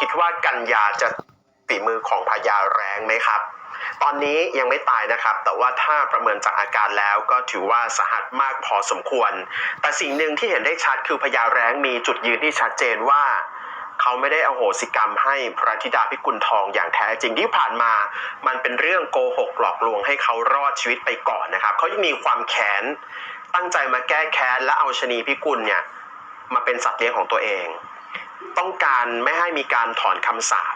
คิดว่ากันยาจะฝีมือของพญาแรงไหมครับ ตอนนี้ยังไม่ตายนะครับ แต่ว่าถ้าประเมินจากอาการแล้วก็ถือว่าสาหัสมากพอสมควร แต่สิ่งหนึ่งที่เห็นได้ชัดคือพญาแรงมีจุดยืนที่ชัดเจนว่าเขาไม่ได้อโหสิกรรมให้พระธิดาพิกุลทองอย่างแท้จริงที่ผ่านมา มันเป็นเรื่องโกหกหลอกลวงให้เขารอดชีวิตไปก่อนนะครับ เขายังมีความแค้นตั้งใจมาแก้แค้นและเอาชนีพิกุลเนี่ยมาเป็นสัตว์เลี้ยงของตัวเอง ต้องการไม่ให้มีการถอนคำสาป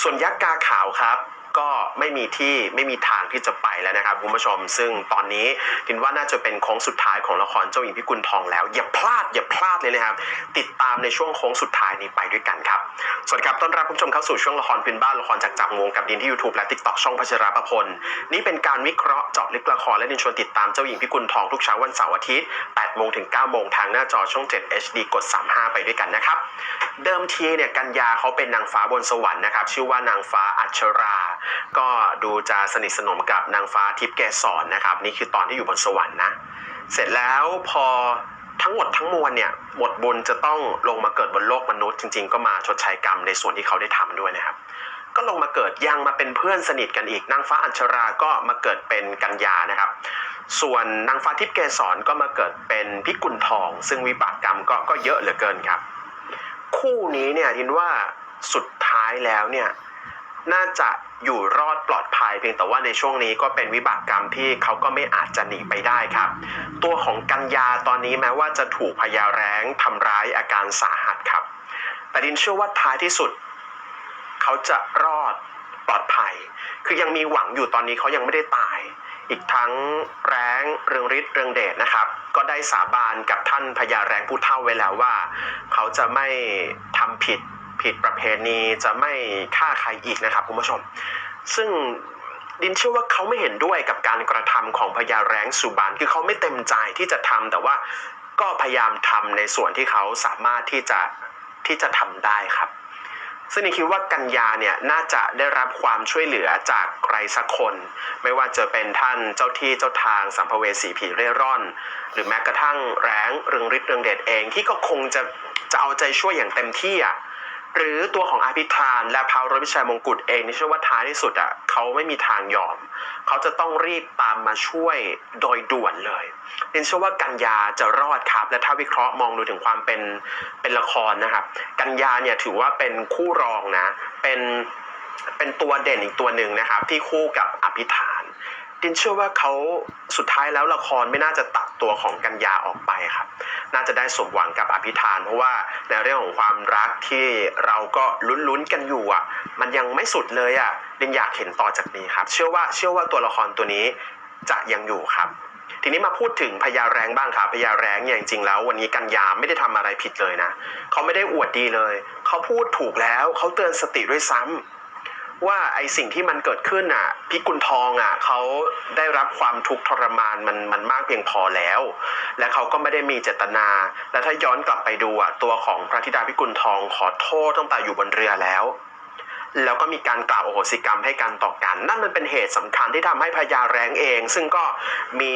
ส่วนยักษ์กาขาวครับ ก็ไม่มีที่ไม่มีทางที่จะไปแล้วนะครับคุณผู้ชม ซึ่งตอนนี้คิดว่าน่าจะเป็นโค้งสุดท้ายของละครเจ้าหญิงพิกุลทองแล้ว อย่าพลาดอย่าพลาดเลยนะครับ ติดตามในช่วงโค้งสุดท้ายนี้ไปด้วยกันครับ สวัสดีครับต้อนรับคุณผู้ชมเข้าสู่ช่วงละครพื้นบ้านละครจากจักวงกับดินที่ YouTube และ TikTok ช่องพัชราประพลนี่เป็นการวิเคราะห์เจาะลึกละครและดินชวนติดตามเจ้าหญิงพิกุลทองทุกเช้าวันเสาร์อาทิตย์8โมงถึง9โมงทางหน้าจอช่อง 7 HD กด 35 ไปด้วยกันนะครับเดิมทีเนี่ยกัญญาเขาเป็นนางฟ้าบนสวรรค์นะครับชื่อว่านางฟ้าอัชราก็ดูจะสนิทสนมกับนางฟ้าทิพย์แกสอนนะครับ นี่คือตอนที่อยู่บนสวรรค์นะ เสร็จแล้วพอทั้งหมดทั้งมวลเนี่ยหมดบุญจะต้องลงมาเกิดบนโลกมนุษย์จริง ๆ ก็มาชดใช้กรรมในส่วนที่เขาได้ทำด้วยนะครับ ก็ลงมาเกิดยังมาเป็นเพื่อนสนิทกันอีกนางฟ้าอัญชราก็มาเกิดเป็นกัญญานะครับ ส่วนนางฟ้าทิพย์เกสรก็มาเกิดเป็นพิกุลทอง ซึ่งวิบากกรรมก็ก็เยอะเหลือเกินครับ คู่นี้เนี่ยทินว่าสุดท้ายแล้วเนี่ย น่าจะอยู่รอดปลอดภัยเพียงแต่ว่าในช่วงนี้ก็เป็นวิบากกรรมที่เขาก็ไม่อาจจะหนีไปได้ครับ ตัวของกัญญาตอนนี้แม้ว่าจะถูกพญาแรงทำร้ายอาการสาหัสครับ แต่ดินเชื่อว่าท้ายที่สุด เขาจะรอดปลอดภัย คือยังมีหวังอยู่ตอนนี้เขายังไม่ได้ตาย อีกทั้งแรงเรืองฤทธิ์เรืองเดชนะครับ ก็ได้สาบานกับท่านพญาแรงผู้เฒ่าไว้แล้วว่า เขาจะไม่ทำผิด ผิดประเพณีจะไม่ฆ่าใครอีกนะครับคุณผู้ชม ซึ่งดินเชื่อว่าเขาไม่เห็นด้วยกับการกระทำของพญาแรงสุบานคือเขาไม่เต็มใจที่จะทำแต่ว่าก็พยายามทำในส่วนที่เขาสามารถที่จะที่จะทำได้ครับ ซึ่งนี่คิดว่ากัญญาเนี่ยน่าจะได้รับความช่วยเหลือจากใครสักคน ไม่ว่าจะเป็นท่านเจ้าที่เจ้าทางสัมภเวสีผีเร่ร่อน หรือแม้กระทั่งแรงเรืองฤทธิ์เรืองเดชเองที่ก็คงจะจะเอาใจช่วยอย่างเต็มที่อะ หรือตัวของอาภิธานและพาวรวิชัยมงกุฎเองนี่เชื่อว่าท้ายที่สุดอะเขาไม่มีทางยอม เขาจะต้องรีบตามมาช่วยโดยด่วนเลยเรนเชื่อว่ากัญญาจะรอดครับ และถ้าวิเคราะห์มองดูถึงความเป็นเป็นละครนะครับกัญญาเนี่ยถือว่าเป็นคู่รองนะ เป็นเป็นตัวเด่นอีกตัวหนึ่งนะครับ ที่คู่กับอภิธานดินเชื่อว่าเขาสุดท้ายแล้วละครไม่น่าจะตัดตัวของกัญญาออกไปครับ น่าจะได้สมหวังกับอภิธาน เพราะว่าในเรื่องของความรักที่เราก็ลุ้นๆกันอยู่อะ มันยังไม่สุดเลยอะดินอยากเห็นต่อจากนี้ครับ เชื่อว่าเชื่อว่าตัวละครตัวนี้จะยังอยู่ครับทีนี้มาพูดถึงพญาแรงบ้างครับพญาแรงเนี่ยจริงๆแล้ว วันนี้กันยาไม่ได้ทำอะไรผิดเลยนะเขาไม่ได้อวดดีเลย เขาพูดถูกแล้วเขาเตือนสติด้วยซ้ำ ว่าไอสิ่งที่มันเกิดขึ้นอะพิกุลทองอะเขาได้รับความทุกข์ทรมานมันมันมากเพียงพอแล้ว และเขาก็ไม่ได้มีเจตนา และถ้าย้อนกลับไปดูอะตัวของพระธิดาพิกุลทองขอโทษตั้งแต่อยู่บนเรือแล้ว แล้วก็มีการกล่าวโอโหสิกรรมให้กันต่อกัน นั่นมันเป็นเหตุสำคัญที่ทำให้พญาแรงเอง ซึ่งก็มี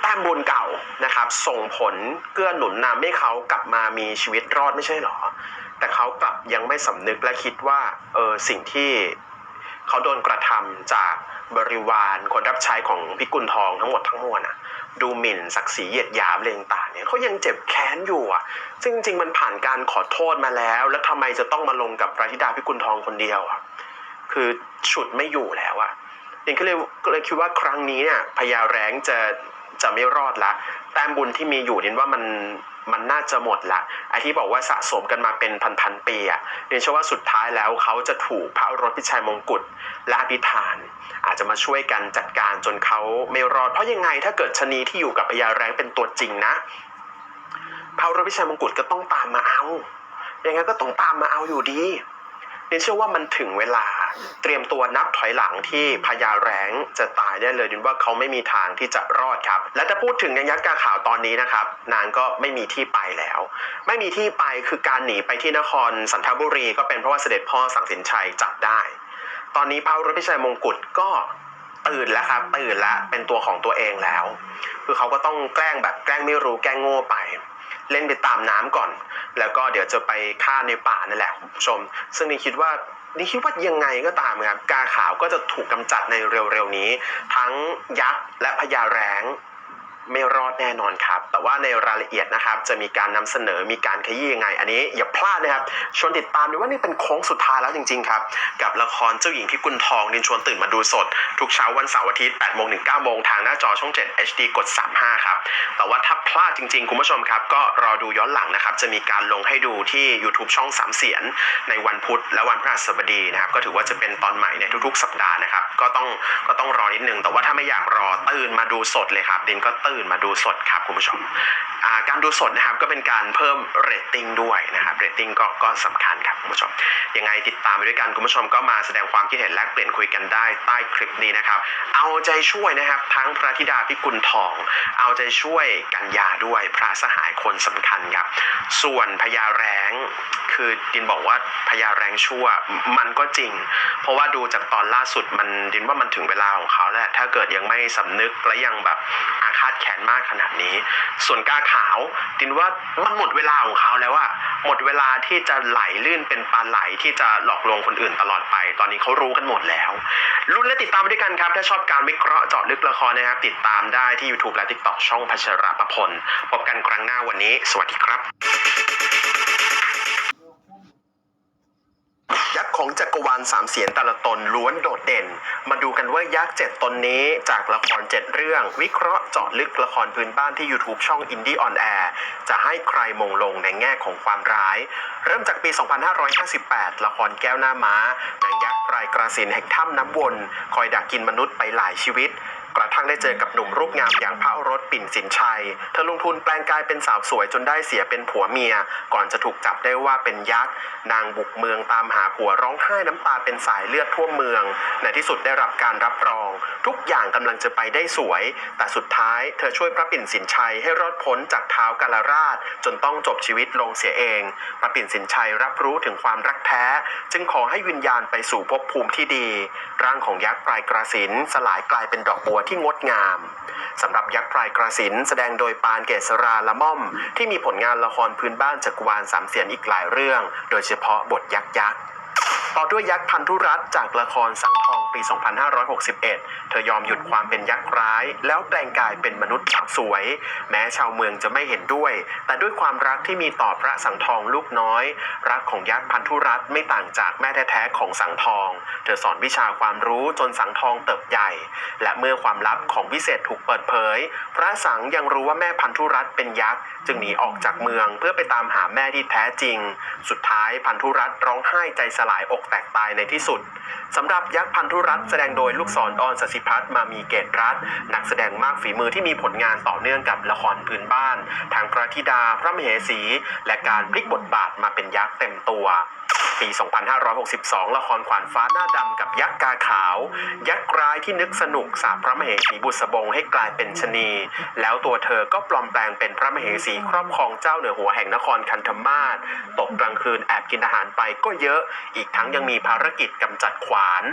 แต้มบุญเก่านะครับ ส่งผลเกื้อหนุนนำให้เขากลับมามีชีวิตรอดไม่ใช่หรอ แต่เขากลับยังไม่สำนึกและคิดว่าเออสิ่งที่เขาโดนกระทำจากบริวารคนรับใช้ของพิกุลทองทั้งหมดทั้งมวลอะดูหมิ่นศักดิ์ศรีเหยียดหยามอะไรต่างเนี่ยเขายังเจ็บแค้นอยู่อะ ซึ่งจริงมันผ่านการขอโทษมาแล้ว แล้วทำไมจะต้องมาลงกับพระธิดาพิกุลทองคนเดียวอะคือฉุดไม่อยู่แล้วอะเองก็เลยก็เลยคิดว่าครั้งนี้เนี่ยพญาแรงจะจะไม่รอดละแต้มบุญที่มีอยู่เน้นว่ามัน มันน่าจะหมดละไอที่บอกว่าสะสมกันมาเป็นพันๆปีอะเรียนเชื่อว่าสุดท้ายแล้วเขาจะถูกพระรถพิชัยมงกุฎและอภิธาน อาจจะมาช่วยกันจัดการจนเขาไม่รอดเพราะยังไงถ้าเกิดชะนีที่อยู่กับพญาแรงเป็นตัวจริงนะพระรถพิชัยมงกุฎก็ต้องตามมาเอายังไงก็ต้องตามมาเอาอยู่ดี เรนเชื่อว่ามันถึงเวลาเตรียมตัวนับถอยหลังที่พญาแรงจะตายได้เลยดินว่าเขาไม่มีทางที่จะรอดครับ และถ้าพูดถึงนางยักษ์กาขาวตอนนี้นะครับ นางก็ไม่มีที่ไปแล้ว ไม่มีที่ไปคือการหนีไปที่นครสันทบุรี ก็เป็นเพราะว่าเสด็จพ่อสังสินชัยจับได้ ตอนนี้พระรพิชัยมงกุฎก็ตื่นแล้วครับตื่นแล้วเป็นตัวของตัวเองแล้ว คือเขาก็ต้องแกล้งแบบแกล้งไม่รู้แกล้งโง่ไป เล่นไปตามน้ำก่อน แล้วก็เดี๋ยวจะไปฆ่าในป่านั่นแหละคุณผู้ชม ซึ่งนี่คิดว่านี่คิดว่ายังไงก็ตามครับกาขาวก็จะถูกกำจัดในเร็วๆนี้ ทั้งยักษ์และพญาแร้ง ไม่รอดแน่นอนครับ แต่ว่าในรายละเอียดนะครับ จะมีการนำเสนอมีการขยี้ยังไง อันนี้อย่าพลาดนะครับ ชวนติดตามด้วยว่านี่เป็นโค้งสุดท้ายแล้วจริงๆครับ กับละครเจ้าหญิงพิกุลทองดินชวนตื่นมาดูสด ทุกเช้าวันเสาร์อาทิตย์8โมงถึง9โมงทางหน้าจอช่อง 7 HD กด 35 ครับ แต่ว่าถ้าพลาดจริงๆ คุณผู้ชมครับ ก็รอดูย้อนหลังนะครับ จะมีการลงให้ดูที่ YouTube ช่องสามเสียน ในวันพุธและวันพฤหัสบดีนะครับ ก็ถือว่าจะเป็นตอนใหม่ในทุกๆ สัปดาห์นะครับ ก็ต้องก็ต้องรอนิดนึง แต่ว่าถ้าไม่อยากรอตื่นมาดูสดเลยครับดินก็ตื่นมาดูสดครับคุณผู้ชมการดูสดนะครับก็เป็นการเพิ่มเรตติ้งด้วยนะครับเรตติ้งก็ก็สำคัญครับคุณผู้ชมยังไงติดตามไปด้วยกันคุณผู้ชมก็มาแสดงความคิดเห็นแลกเปลี่ยนคุยกันได้ใต้คลิปนี้นะครับ เอาใจช่วยนะครับทั้งพระธิดาพิกุลทอง เอาใจช่วยกัญญาด้วยพระสหายคนสำคัญครับส่วนพญาแรงคือดินบอกว่าพญาแรงชั่วมันก็จริง เพราะว่าดูจากตอนล่าสุดมันดินว่ามันถึงเวลาของเขาแล้วถ้าเกิดยังไม่สำนึกและยังแบบอาฆาตแค้นมากขนาดนี้ ส่วนกาขาวดินว่ามันหมดเวลาของเขาแล้วอะหมดเวลาที่จะไหลลื่นเป็นปลาไหลที่จะหลอกลวงคนอื่นตลอดไป ตอนนี้เขารู้กันหมดแล้วรุ่นและติดตามด้วยกันครับ ถ้าชอบการวิเคราะห์เจาะลึกละครนะครับ ติดตามได้ที่ YouTube และ TikTok ช่องพัชรประพล พบกันครั้งหน้าวันนี้ สวัสดีครับ สามเสียนแต่ละตนล้วนโดดเด่น มาดูกันว่ายักษ์เจ็ดตนนี้จากละครเจ็ดเรื่อง วิเคราะห์เจาะลึกละครพื้นบ้านที่ YouTube ช่อง Indie On Air จะให้ใครมงลงในแง่ของความร้าย เริ่มจากปี 2558 ละครแก้วหน้าม้านางยักษ์ปลายกระสินแห่งถ้ำน้ำวน คอยดักกินมนุษย์ไปหลายชีวิต กระทั่งได้เจอกับหนุ่มรูปงามอย่างพระรสปิ่นสินชัย เธอลงทุนแปลงกายเป็นสาวสวยจนได้เสียเป็นผัวเมีย ก่อนจะถูกจับได้ว่าเป็นยักษ์ นางบุกเมืองตามหาผัวร้องไห้น้ำตาเป็นสายเลือดทั่วเมือง ในที่สุดได้รับการรับรอง ทุกอย่างกำลังจะไปได้สวย แต่สุดท้ายเธอช่วยพระปิ่นสินชัยให้รอดพ้นจากเท้ากาลราช จนต้องจบชีวิตลงเสียเอง พระปิ่นสินชัยรับรู้ถึงความรักแท้ จึงขอให้วิญญาณไปสู่ภพภูมิที่ดี ร่างของยักษ์ปลายกระสินสลายกลายเป็นดอกบัวที่งดงามสำหรับยักษ์พรายกระสินแสดงโดยปานเกษราละม่อม ที่มีผลงานละครพื้นบ้านจักรวาลสามเสียนอีกหลายเรื่อง โดยเฉพาะบทยักษ์ยักษ์ ต่อด้วยยักษ์พันธุรัตจากละครสังทองปี 2561 เธอยอมหยุดความเป็นยักษ์ร้าย แล้วแปลงกายเป็นมนุษย์สาวสวย แม้ชาวเมืองจะไม่เห็นด้วย แต่ด้วยความรักที่มีต่อพระสังทองลูกน้อย รักของยักษ์พันธุรัตไม่ต่างจากแม่แท้ๆของสังทอง เธอสอนวิชาความรู้จนสังทองเติบใหญ่ และเมื่อความลับของวิเศษถูกเปิดเผย พระสังยังรู้ว่าแม่พันธุรัตเป็นยักษ์จึงหนีออกจากเมืองเพื่อไปตามหาแม่ที่แท้จริง สุดท้ายพันธุรัตร้องไห้ใจสลายอกแตกตายในที่สุดสำหรับยักษ์พันธุรัตแสดงโดยลูกศรออนสสิพัฒน์มามีเกตรัตนักแสดงมากฝีมือที่มีผลงานต่อเนื่องกับละครพื้นบ้าน ทางพระธิดาพระมเหสี และการพลิกบทบาทมาเป็นยักษ์เต็มตัวปี 2562 ละครขวานฟ้าหน้าดำกับยักษ์กาขาว ยักษ์ร้ายที่นึกสนุกสาบพระมเหสีบุษบงให้กลายเป็นชนี แล้วตัวเธอก็ปลอมแปลงเป็นพระมเหสีครอบครองเจ้าเหนือหัวแห่งนครคันธมาศตกกลางคืนแอบกินอาหารไปก็เยอะ อีกทั้งยังมีภารกิจกำจัดขวาน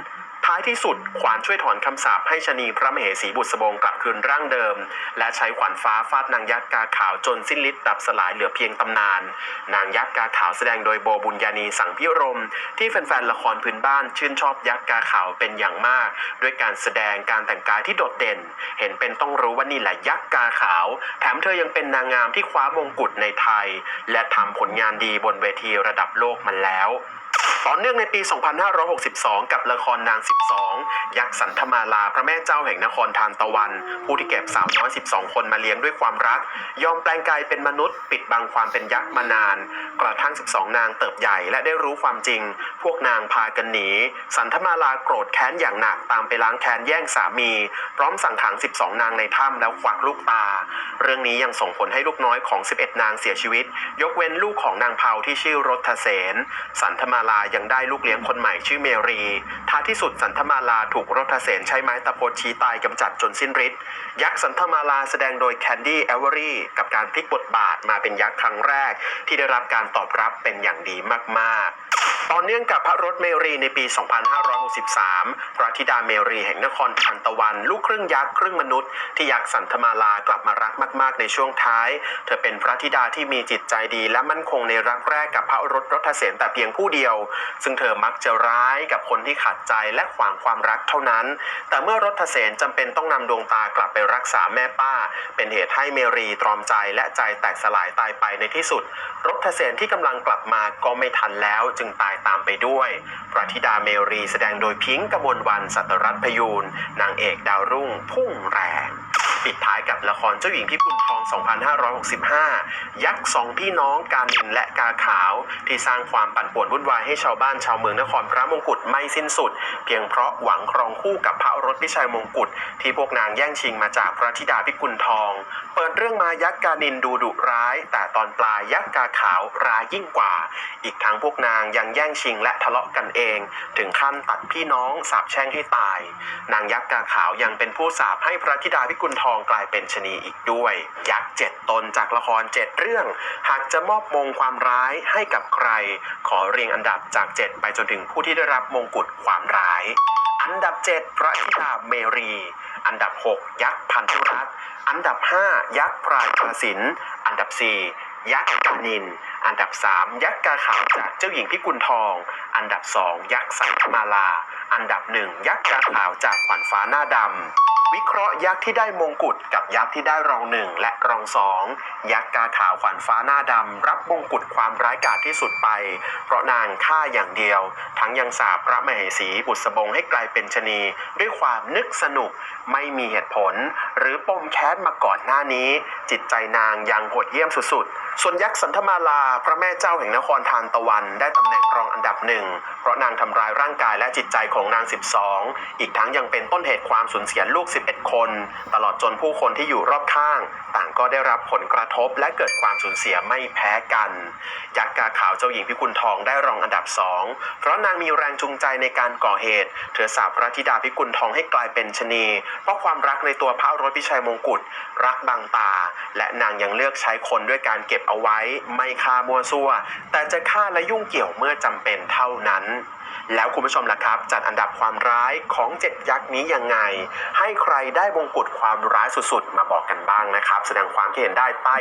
ท้ายที่สุดขวานช่วยถอนคำสาปให้ชะนีพระมเหสีบุษบงกลับคืนร่างเดิม และใช้ขวานฟ้าฟาดนางยักษ์กาขาวจนสิ้นฤทธิ์ดับสลายเหลือเพียงตำนาน นางยักษ์กาขาวแสดงโดยโบบุญญานีสังพิรม ที่แฟนๆละครพื้นบ้านชื่นชอบยักษ์กาขาวเป็นอย่างมาก ด้วยการแสดงการแต่งกายที่โดดเด่น เห็นเป็นต้องรู้ว่านี่แหละยักษ์กาขาว แถมเธอยังเป็นนางงามที่คว้ามงกุฎในไทย และทำผลงานดีบนเวทีระดับโลกมาแล้ว ต่อเนื่องในปี 2562 กับละครนาง 12 ยักษ์สันธมาลาพระแม่เจ้าแห่งนครทานตะวัน ผู้ที่เก็บสาวน้อย 12 คนมาเลี้ยงด้วยความรัก ยอมแปลงกายเป็นมนุษย์ ปิดบังความเป็นยักษ์มานาน กระทั่ง 12 นางเติบใหญ่และได้รู้ความจริง พวกนางพากันหนี สันธมาลาโกรธแค้นอย่างหนักตามไปล้างแค้นแย่งสามี พร้อมสั่งขัง 12 นางในถ้ำแล้วควักลูกตา เรื่องนี้ยังส่งผลให้ลูกน้อยของ 11 นางเสียชีวิต ยกเว้นลูกของนางเผาที่ชื่อรถเสนสันธมาลายังได้ลูกเลี้ยงคนใหม่ชื่อเมรี ท้ายที่สุดสันธมาลาถูกรถเสนใช้ไม้ตะพดชี้ตายกำจัดจนสิ้นฤทธิ์ ยักษ์สันธมาลาแสดงโดยแคนดี้เอเวอรี่กับการพลิกบทบาทมาเป็นยักษ์ครั้งแรก ที่ได้รับการตอบรับเป็นอย่างดีมากๆ ต่อเนื่องกับพระรถเมรีในปี 2563 พระธิดาเมรีแห่งนครทันตะวัน ลูกครึ่งยักษ์ครึ่งมนุษย์ที่ยักษ์สันธมาลากลับมารักมากๆในช่วงท้าย เธอเป็นพระธิดาที่มีจิตใจดีและมั่นคงในรักแรกกับพระรถรถเสนแต่เพียงผู้เดียว ซึ่งเธอมักจะร้ายกับคนที่ขัดใจและขวางความรักเท่านั้น แต่เมื่อรถเสนจำเป็นต้องนำดวงตากลับไปรักษาแม่ป้า เป็นเหตุให้เมรีตรอมใจและใจแตกสลายตายไปในที่สุด ร ทเสนที่กำลังกลับมาก็ไม่ทันแล้วจึงตายตามไปด้วยพระธิดาเมรีแสดงโดยพิงค์กมลวันสัตรัตพยูนนางเอกดาวรุ่งพุ่งแรง ปิดท้ายกับละครเจ้าหญิงพิกุลทอง 2565 ยักษ์สองพี่น้องกานินและกาขาว ที่สร้างความปั่นป่วนวุ่นวายให้ชาวบ้านชาวเมืองนครพระมงกุฎไม่สิ้นสุด เพียงเพราะหวังครองคู่กับพระรถพิชัยมงกุฎที่พวกนางแย่งชิงมาจากพระธิดาพิกุลทอง เปิดเรื่องมายักษ์กานินดูดุร้าย แต่ตอนปลายยักษ์กาขาวร้ายยิ่งกว่า อีกทั้งพวกนางยังแย่งชิงและทะเลาะกันเอง ถึงขั้นตัดพี่น้องสาบแช่งให้ตาย นางยักษ์กาขาวยังเป็นผู้สาปให้พระธิดาพิกุลทองกลายเป็นชนีอีกด้วยยักษ์เจ็ดตนจากละครเจ็ดเรื่อง หากจะมอบมงความร้ายให้กับใคร ขอเรียงอันดับจาก7ไปจนถึงผู้ที่ได้รับมงกุฎความร้าย อันดับ7พระธิดาเมรี อันดับ6ยักษ์พันธุรัตอันดับ5ยักษ์พรายกระสินอันดับ4ยักษ์กานิน อันดับ 3 ยักษ์กาขาวจากเจ้าหญิงพิกุลทอง อันดับ 2 ยักษ์สังธมาลา อันดับ 1 ยักษ์กาขาวจากขวัญฟ้าหน้าดำ วิเคราะห์ยักษ์ที่ได้มงกุฎกับยักษ์ที่ได้รองหนึ่งและรองสองยักษ์กาขาวขวัญฟ้าหน้าดำ รับมงกุฎความร้ายกาจที่สุดไป เพราะนางฆ่าอย่างเดียว ทั้งยังสาปพระมเหสีบุษบงให้กลายเป็นชนี ด้วยความนึกสนุกไม่มีเหตุผล หรือปมแค้นมาก่อนหน้านี้ จิตใจนางยังโหดเยี่ยมสุดๆ ส่วนยักษ์สันธมาลา พระแม่เจ้าแห่งนครทานตะวันได้ตำแหน่งรองอันดับหนึ่งเพราะนางทำร้ายร่างกายและจิตใจของนาง 12 อีกทั้งยังเป็นต้นเหตุความสูญเสียลูก 11 คน ตลอดจนผู้คนที่อยู่รอบข้าง ต่างก็ได้รับผลกระทบและเกิดความสูญเสียไม่แพ้กัน ยักษ์กาขาวเจ้าหญิงพิกุลทองได้รองอันดับสองเพราะนางมีแรงจูงใจในการก่อเหตุ เธอสาบพระธิดาพิกุลทองให้กลายเป็นชนีเพราะความรักในตัวพระรถพิชัยมงกุฎรักบางตา และนางยังเลือกใช้คนด้วยการเก็บเอาไว้ ไม่ฆ่ามัวซั่ว แต่จะฆ่าและยุ่งเกี่ยวเมื่อจำเป็นเท่านั้น แล้วคุณผู้ชมล่ะครับ จัดอันดับความร้ายของเจ็ดยักษ์นี้ยังไง ให้ใครได้บงกุฎความร้ายสุดๆ มาบอกกันบ้างนะครับ แสดงความคิดเห็นได้ใต้